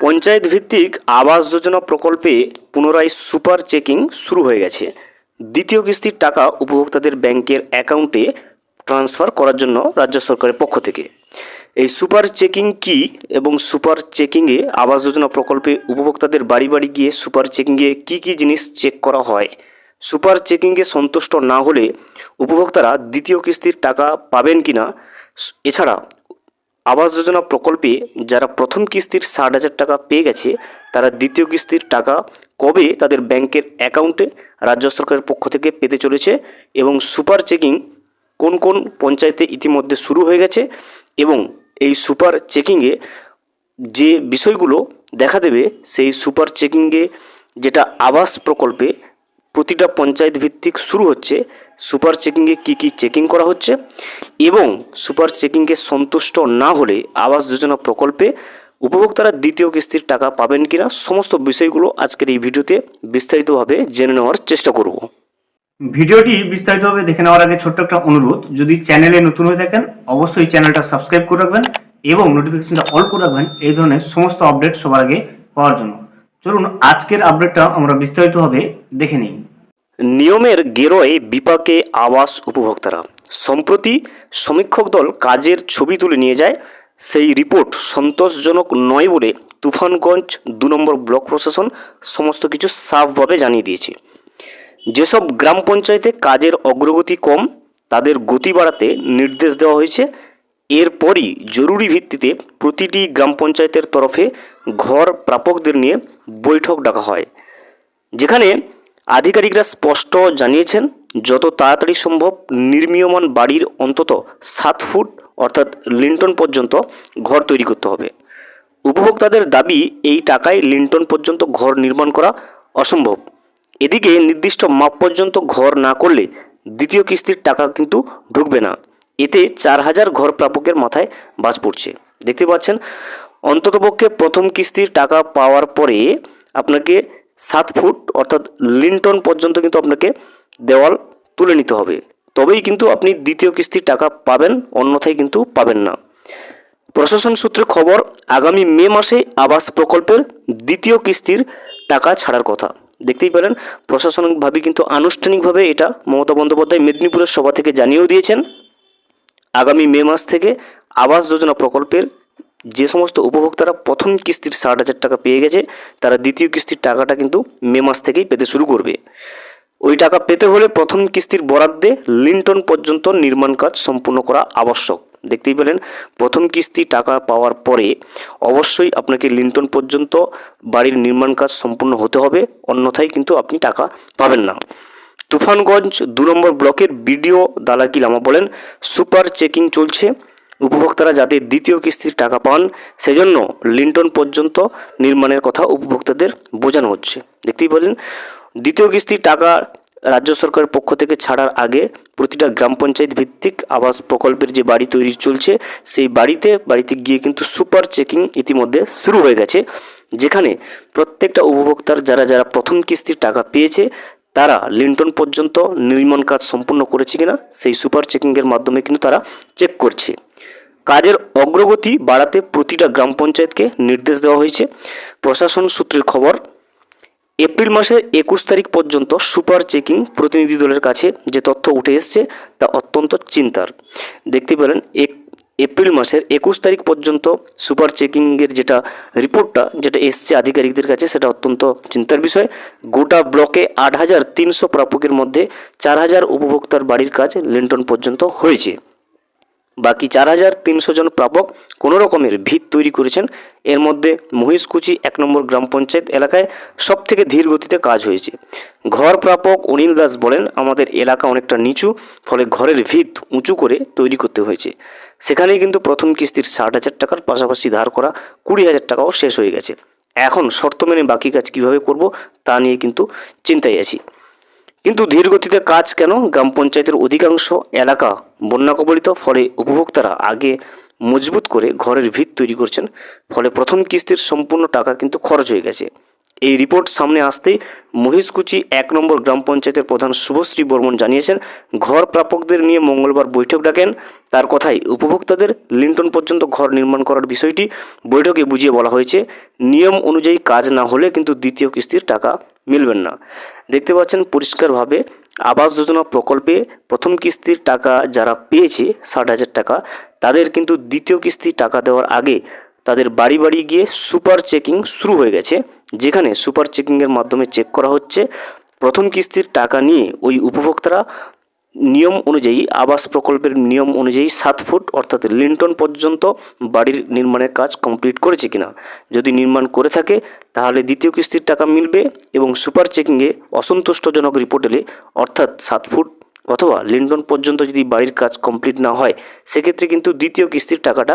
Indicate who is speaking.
Speaker 1: পঞ্চায়েত ভিত্তিক আবাস যোজনা প্রকল্পে পুনরায় সুপার চেকিং শুরু হয়ে গেছে। দ্বিতীয় কিস্তির টাকা উপভোক্তাদের ব্যাংকের অ্যাকাউন্টে ট্রান্সফার করার জন্য রাজ্য সরকারের পক্ষ থেকে। এই সুপার চেকিং কি এবং সুপার চেকিংয়ে আবাস যোজনা প্রকল্পে উপভোক্তাদের বাড়ি বাড়ি গিয়ে সুপার চেকিংয়ে কি কি জিনিস চেক করা হয়? সুপার চেকিংয়ে সন্তুষ্ট না হলে উপভোক্তারা দ্বিতীয় কিস্তির টাকা পাবেন কিনা? এছাড়া আবাস যোজনা প্রকল্পে যারা প্রথম কিস্তির ষাট হাজার টাকা পেয়ে গেছে, তারা দ্বিতীয় কিস্তির টাকা কবে তাদের ব্যাংকের অ্যাকাউন্টে রাজ্য সরকারের পক্ষ থেকে পেতে চলেছে এবং সুপার চেকিং কোন কোন পঞ্চায়েতে ইতিমধ্যে শুরু হয়ে গেছে এবং এই সুপার চেকিংয়ে যে বিষয়গুলো দেখা দেবে, সেই সুপার চেকিংয়ে যেটা আবাস প্রকল্পে প্রতিটা পঞ্চায়েত ভিত্তিক শুরু হচ্ছে, সুপার চেকিংয়ে কী কী চেকিং করা হচ্ছে এবং সুপার চেকিংকে সন্তুষ্ট না হলে আবাস যোজনা প্রকল্পে উপভোক্তারা দ্বিতীয় কিস্তির টাকা পাবেন কিনা সমস্ত বিষয়গুলো আজকের এই ভিডিওতে বিস্তারিতভাবে জেনে নেওয়ার চেষ্টা করব।
Speaker 2: ভিডিওটি বিস্তারিতভাবে দেখে নেওয়ার আগে ছোট্ট একটা অনুরোধ যদি চ্যানেলে নতুন হয়ে থাকেন অবশ্যই চ্যানেলটা সাবস্ক্রাইব করে রাখবেন এবং নোটিফিকেশনটা অল করে রাখবেন এই ধরনের সমস্ত আপডেট সবার আগে পাওয়ার জন্য। চলুন আজকের আপডেটটা আমরা বিস্তারিতভাবে দেখে নিই।
Speaker 1: নিয়মের গেরোয় বিপাকে আবাস উপভোক্তারা। সম্প্রতি সমীক্ষক দল কাজের ছবি তুলে নিয়ে যায়। সেই রিপোর্ট সন্তোষজনক নয় বলে তুফানগঞ্জ দু নম্বর ব্লক প্রশাসন সমস্ত কিছু সাফভাবে জানিয়ে দিয়েছে। যেসব গ্রাম পঞ্চায়েতে কাজের অগ্রগতি কম, তাদের গতি বাড়াতে নির্দেশ দেওয়া হয়েছে। এরপরই জরুরি ভিত্তিতে প্রতিটি গ্রাম পঞ্চায়েতের তরফে ঘর প্রাপকদের নিয়ে বৈঠক ডাকা হয়। যেখানে আধিকারিকরা স্পষ্ট জানিয়েছেন যত তাড়াতাড়ি সম্ভব নির্মীয়মান বাড়ির অন্তত সাত ফুট, অর্থাৎ লিন্টন পর্যন্ত ঘর তৈরি করতে হবে। উপভোক্তাদের দাবি, এই টাকায় লিন্টন পর্যন্ত ঘর নির্মাণ করা অসম্ভব। এদিকে নির্দিষ্ট মাপ পর্যন্ত ঘর না করলে দ্বিতীয় কিস্তির টাকা কিন্তু ঢুকবে না। এতে চার হাজার ঘর প্রাপকের মাথায় বাজ পড়ছে। দেখতে পাচ্ছেন, অন্ততপক্ষে প্রথম কিস্তির টাকা পাওয়ার পরে আপনাকে সাত ফুট, অর্থাৎ লিন্টন পর্যন্ত কিন্তু আপনাকে দেওয়াল তুলে নিতে হবে। তবেই কিন্তু আপনি দ্বিতীয় কিস্তির টাকা পাবেন, অন্যথায় কিন্তু পাবেন না। প্রশাসন সূত্রে খবর, আগামী মে মাসে আবাস প্রকল্পের দ্বিতীয় কিস্তির টাকা ছাড়ার কথা। দেখতেই পেলেন, প্রশাসনিকভাবে কিন্তু আনুষ্ঠানিকভাবে এটা মমতা বন্দ্যোপাধ্যায় মেদিনীপুরের সভা থেকে জানিয়েও দিয়েছেন, আগামী মে মাস থেকে আবাস যোজনা প্রকল্পের যে সমস্ত উপভোক্তারা প্রথম কিস্তির ষাট হাজার টাকা পেয়ে গেছে, তারা দ্বিতীয় কিস্তির টাকাটা কিন্তু মে মাস থেকেই পেতে শুরু করবে। ওই টাকা পেতে হলে প্রথম কিস্তির বরাদ্দে লিন্টন পর্যন্ত নির্মাণ কাজ সম্পূর্ণ করা আবশ্যক। দেখতেই পেলেন, প্রথম কিস্তি টাকা পাওয়ার পরে অবশ্যই আপনাকে লিন্টন পর্যন্ত বাড়ির নির্মাণ কাজ সম্পূর্ণ হতে হবে, অন্যথায় কিন্তু আপনি টাকা পাবেন না। তুফানগঞ্জ দু নম্বর ব্লকের বিডিও দালাকি লামা বলেন, সুপার চেকিং চলছে। উপভোক্তারা যাতে দ্বিতীয় কিস্তির টাকা পান, সেজন্য লিন্টন পর্যন্ত নির্মাণের কথা উপভোক্তাদের বোঝানো হচ্ছে। দেখতেই পেলেন দ্বিতীয় কিস্তির টাকা রাজ্য সরকারের পক্ষ থেকে ছাড়ার আগে প্রতিটা গ্রাম পঞ্চায়েত ভিত্তিক আবাস প্রকল্পের যে বাড়ি তৈরি চলছে, সেই বাড়িতে বাড়িতে গিয়ে কিন্তু সুপার চেকিং ইতিমধ্যে শুরু হয়ে গেছে। যেখানে প্রত্যেকটা উপভোক্তার যারা যারা প্রথম কিস্তির টাকা পেয়েছে, তারা লিন্টন পর্যন্ত নির্মাণ কাজ সম্পূর্ণ করেছে কিনা, সেই সুপার চেকিংয়ের মাধ্যমে কিন্তু তারা চেক করছে। কাজের অগ্রগতি বাড়াতে প্রতিটা গ্রাম পঞ্চায়েতকে নির্দেশ দেওয়া হয়েছে। প্রশাসন সূত্রের খবর এপ্রিল মাসের একুশ তারিখ পর্যন্ত সুপার চেকিং প্রতিনিধি দলের কাছে যে তথ্য উঠে এসছে তা অত্যন্ত চিন্তার। দেখতে পেলেন, এক এপ্রিল মাসের একুশ তারিখ পর্যন্ত সুপার চেকিংয়ের যেটা রিপোর্টটা, যেটা এসছে আধিকারিকদের কাছে, সেটা অত্যন্ত চিন্তার বিষয়। গোটা ব্লকে আট হাজার তিনশো প্রাপকের মধ্যে চার হাজার উপভোক্তার বাড়ির কাজ লিন্টন পর্যন্ত হয়েছে। বাকি চার হাজার তিনশো জন প্রাপক কোনো রকমের ভিত তৈরি করেছেন। এর মধ্যে মহিষকুচি এক নম্বর গ্রাম পঞ্চায়েত এলাকায় সব থেকে ধীর গতিতে কাজ হয়েছে। ঘর প্রাপক অনিল দাস বলেন, আমাদের এলাকা অনেকটা নিচু, ফলে ঘরের ভিত উঁচু করে তৈরি করতে হয়েছে। সেখানেই কিন্তু প্রথম কিস্তির ষাট হাজার টাকার পাশাপাশি ধার করা কুড়ি হাজার টাকাও শেষ হয়ে গেছে। এখন শর্ত মেনে বাকি কাজ কীভাবে করব তা নিয়ে কিন্তু চিন্তায় আছি। কিন্তু ধীর গতিতে কাজ কেন গ্রাম পঞ্চায়েতের অধিকাংশ এলাকা বন্যা কবলিত ফলে উপভোক্তারা আগে মজবুত করে ঘরের ভিত তৈরি করছেন। ফলে প্রথম কিস্তির সম্পূর্ণ টাকা কিন্তু খরচ হয়ে গেছে। এই রিপোর্ট সামনে আসতেই মহিষকুচি এক নম্বর গ্রাম পঞ্চায়েতের প্রধান শুভশ্রী বর্মন জানিয়েছেন, ঘর প্রাপকদের নিয়ে মঙ্গলবার বৈঠক ডাকেন। তার কথাই উপভোক্তাদের লিন্টন পর্যন্ত ঘর নির্মাণ করার বিষয়টি বৈঠকে বুঝিয়ে বলা হয়েছে। নিয়ম অনুযায়ী কাজ না হলে কিন্তু দ্বিতীয় কিস্তির টাকা মিলবেন না। দেখতে পাচ্ছেন পরিষ্কারভাবে আবাস যোজনা প্রকল্পে প্রথম কিস্তির টাকা যারা পেয়েছে ষাট হাজার টাকা, তাদের কিন্তু দ্বিতীয় কিস্তির টাকা দেওয়ার আগে তাদের বাড়ি বাড়ি গিয়ে সুপার চেকিং শুরু হয়ে গেছে, যেখানে সুপার চেকিংয়ের মাধ্যমে চেক করা হচ্ছে। প্রথম কিস্তির টাকা নিয়ে ওই উপভোক্তারা নিয়ম অনুযায়ী, আবাস প্রকল্পের নিয়ম অনুযায়ী সাত ফুট, অর্থাৎ লিন্টন পর্যন্ত বাড়ির নির্মাণের কাজ কমপ্লিট করেছে কিনা। যদি নির্মাণ করে থাকে, তাহলে দ্বিতীয় কিস্তির টাকা মিলবে এবং সুপার চেকিংয়ে অসন্তুষ্টজনক রিপোর্ট এলে, অর্থাৎ সাত ফুট অথবা লিন্টন পর্যন্ত যদি বাড়ির কাজ কমপ্লিট না হয়, সেক্ষেত্রে কিন্তু দ্বিতীয় কিস্তির টাকাটা